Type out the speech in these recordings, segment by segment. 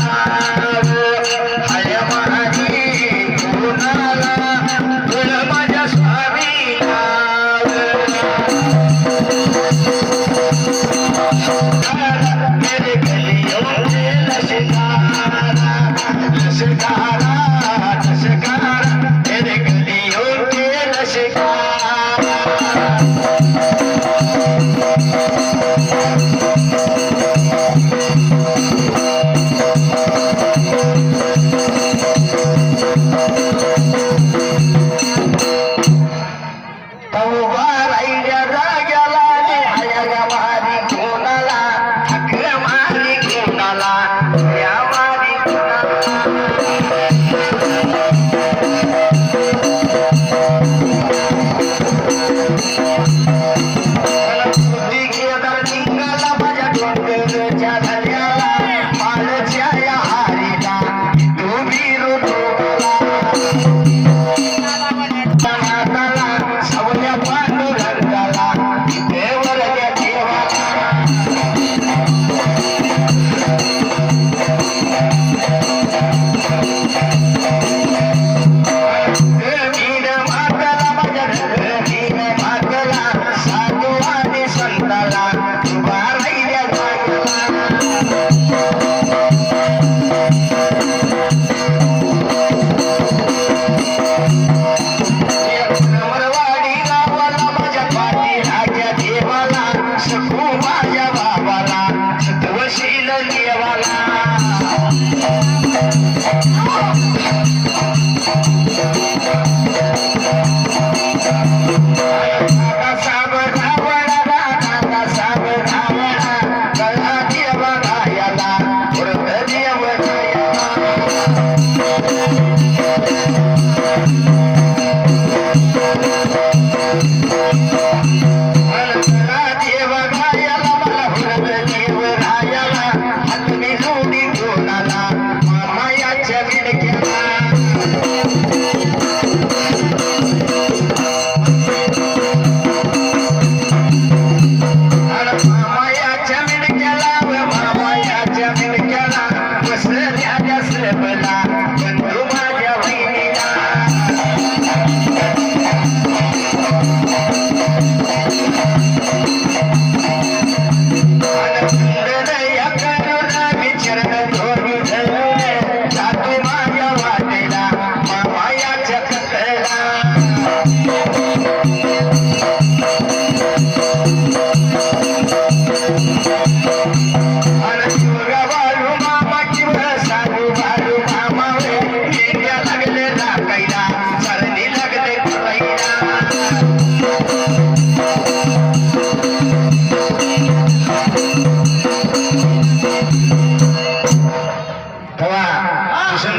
हाय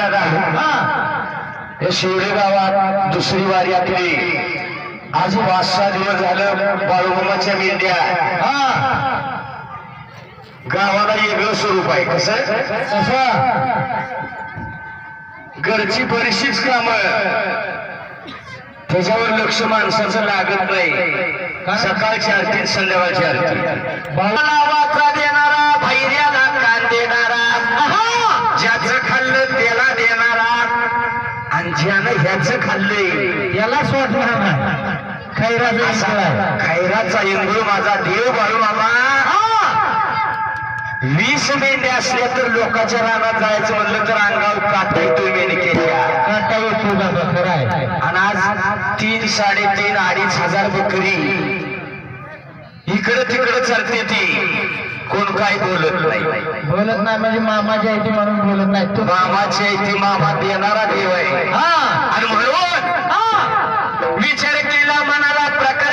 किशन दादा हे शिवडे गावात दुसरी वारी आपली आज पाच सहा दिवस झालं बाळूमामाच्या मेंढ्या. गावाला वेगळं स्वरूप आहे. कसं? घरची बरीचशीच काम. त्याच्यावर लक्ष माणसाचं लागत नाही. सकाळची आरती संध्याकाळची आरती. ज्यानं ह्याचं खाल्लंय. याला सोडणार नाही खैराचा आहे. खैराचा इंगळ माझा देव बाळू मामा वीस मेंढ्या असल्या तर लोकांच्या रानात जायचं म्हणलं तर अंगावर काटा येतो मेंढकेच्या काटा येतो बाबा खरं आहे. आणि आज तीन साडेतीन अडीच हजार बकरी इकडं तिकडं चरते ती. कोण काय बोलत नाही. बोलत नाही म्हणजे मामाच्या इथे म्हणून बोलत नाही. तू मामाची इथे मामा देणारा देव आहे. हा. आणि म्हणून विचार केला मनाला प्रकार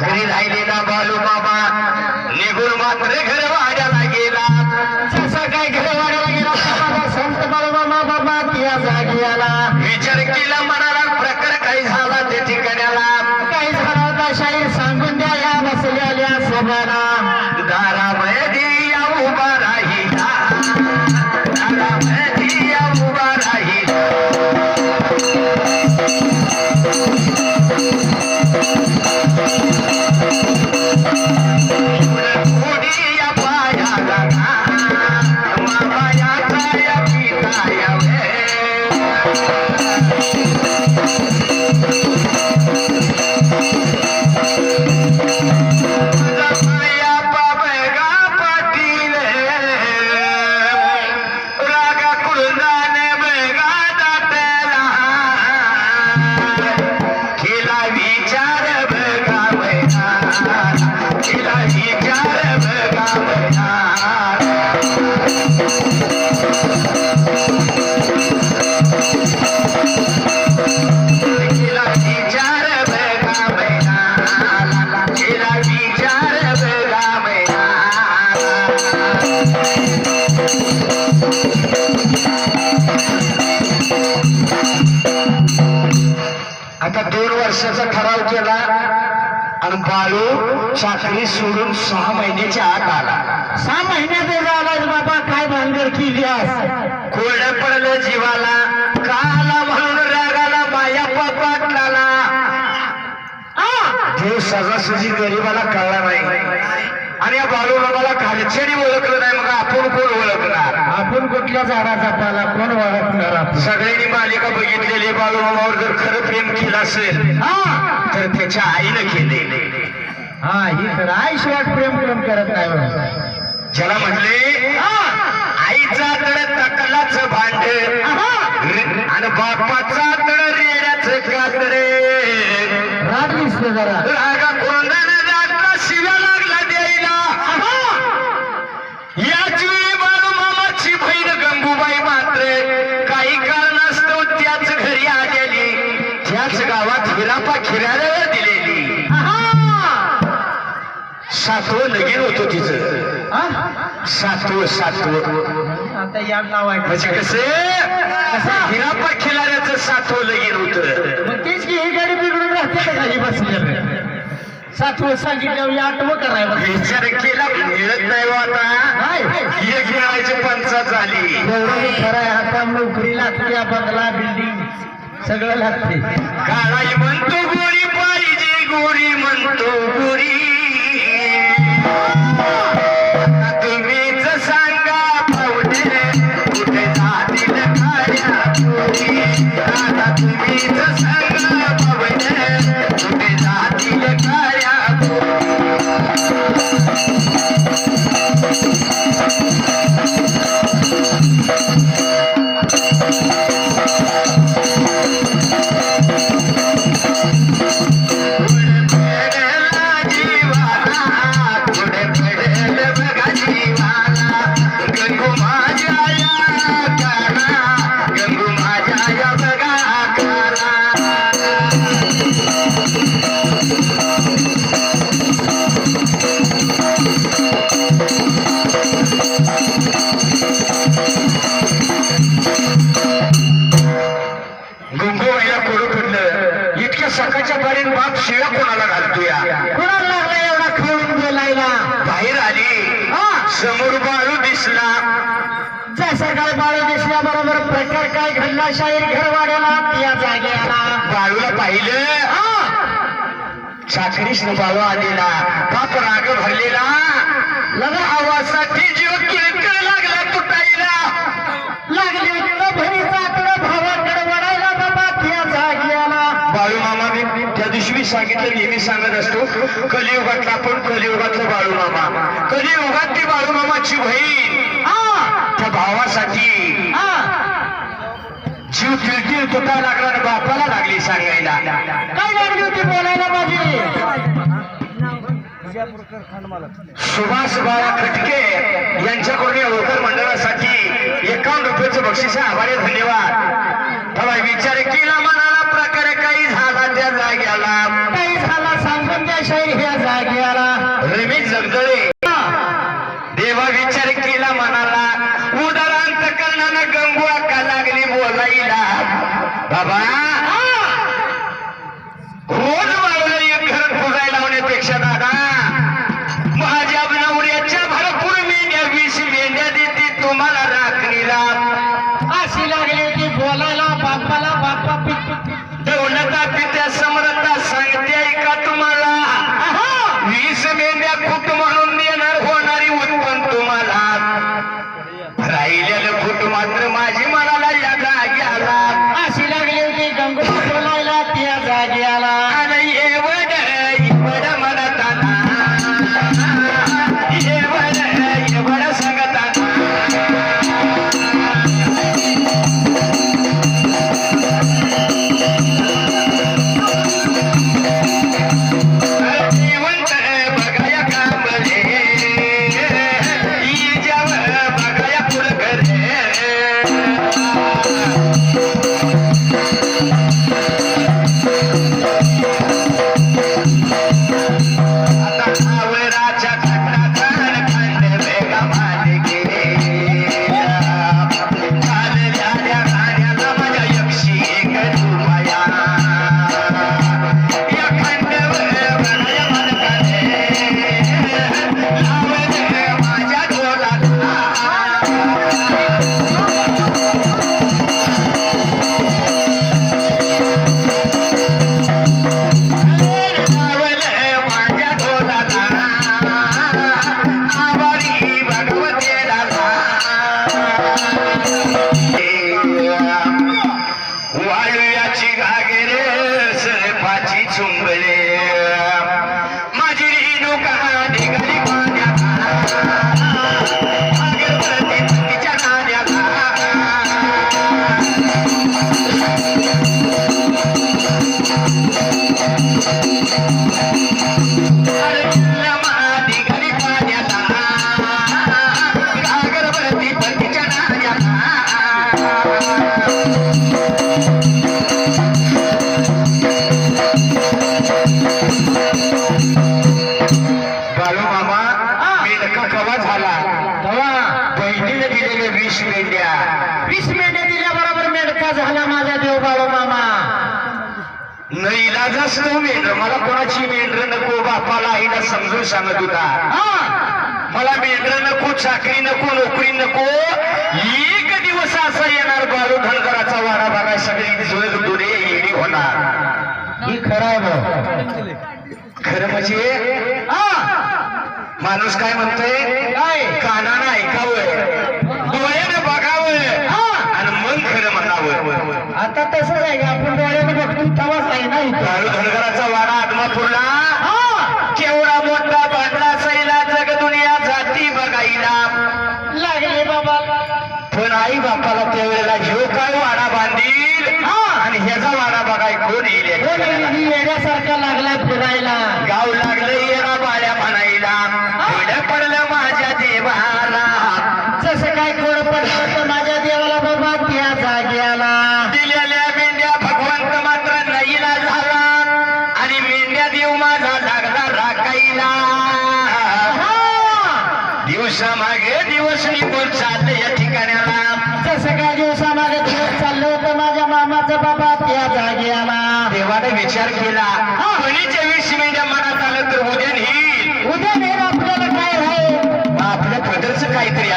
घरी राहिलेला बालू बाबा. निघून मात्र घर वाड्याला गेला. जसा काय घर वाड्याला गेला संत बाळूबाबा बाबा त्या जागी आला. विचार केला मनाला प्रकार काही झाला त्या ठिकाण्याला. काही झाला होता शाहीर सांगून द्या या बसलेल्या सोबला. दारामय दिया उभा राहिला. दारामय वर्षाचा ठराव केला आणि बाळू चाकरी सोडून सहा महिन्याच्या आत आला. सहा महिन्यात झालाय बाबा काय भानगड केली कोरड पडलं जीवाला का आला म्हणून रागाला माया पाटलाला देव सजासजी गरीबाला कळला नाही. आणि या बाळूबाबाला घालचेडी ओळखलं नाही मग आपण कोण ओळखणार? आपण कुठल्या झाडाचा पाला कोण ओळखणार सगळ्यांनी मालिका बघितलेली बाळूबाबावर जर खरं प्रेम केलं असेल हा. तर त्याच्या आईनं केले हा ही तर आई शिवाय प्रेम प्रेम करत नाही. ज्याला म्हणले आईचा तड तकलाच भांड. खिराऱ्यावर दिलेली. सातवं लगीन होतं तिचं. हा? सातवं सातवं. आता या नाव आहे म्हणजे कसे? हिरापा खिलाऱ्याचं सातवं लगीन होतं. मग तेच की ही गाडी बिघडून राहते का खाली बसली सातवं सांगितल्यावर आठवं करायला विचार केला मिळत नाही हो आता. नाही. एक मिळायची पंचायत झाली. एवढं खरं आहे आता नोकरी लागते बंगला बिल्डिंग. सगळं लागते. काळाई म्हणतो गोरी पाहिजे गोरी म्हणतो गोरी. कोणाला घालतो या कुणाला लागला एवढा खेळून गेलायला? बाहेर आली. समोर बाळू दिसला. जसं काय बाळ दिसल्याबरोबर प्रकार काय घडला? शाहीर घरवाड्याला या जागेला. बाळूला पाहिलं. चाकरीस बाळू आलेला. बाप राग भरलेला. लगा. आवासाठी जीव किळकिळ लागला तुटायला. लागली भरी. मामा मी त्या दिवशी मी सांगितलं नेहमी सांगत असतो कलियुगातला आपण कलियुगातलं बाळू मामा कलियुगात ती बाळू मामाची बहीण त्या भावासाठी. जीव तिळतिळ तुटायला लागला आणि बापाला लागली सांगायला. काय लागली होती बोलायला माझी? सुभाष बाळा खटके यांच्याकडून या होकर मंडळासाठी एकावन्न रुपयाचं बक्षीस आभारी धन्यवाद. विचार केला मनाला शाहीर ह्या जागेला रमेश जगदळे. देवा विचार केला मनाला उदारांत करणानं गंगू अक्का लागली बोलायला? बाबा न इलाजास्तव मेंढर मला कोणाची मेंढर नको बापाला आईला समजून सांगत होता मला मेंढर नको चाकरी नको नोकरी नको. एक दिवस असा येणार बारू धनगराचा वाडा बारा सगळी दुरे येणी होणार. ही खराब खरं म्हणजे माणूस काय म्हणतोय? काय? कानानं ऐकावं. डोळ्यानं बघावं. आणि मन खरं म्हणावं. आता तसंच आहे धडधडाचा वाडा आत्मापूरला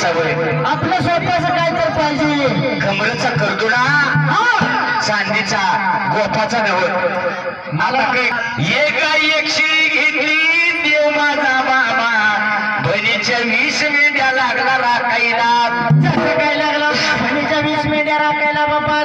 असावं आपलं स्वतःचं काय तर पाहिजे. कमरेचा करदुडा चांदीचा गोपाचा नवल. मला काही एका एकशी घेतली देव माझा बाबा. बनीच्या वीस मेंढ्या लागला राखायला. जसं काय लागला बनीच्या वीस मेंढ्या राखायला बाबा.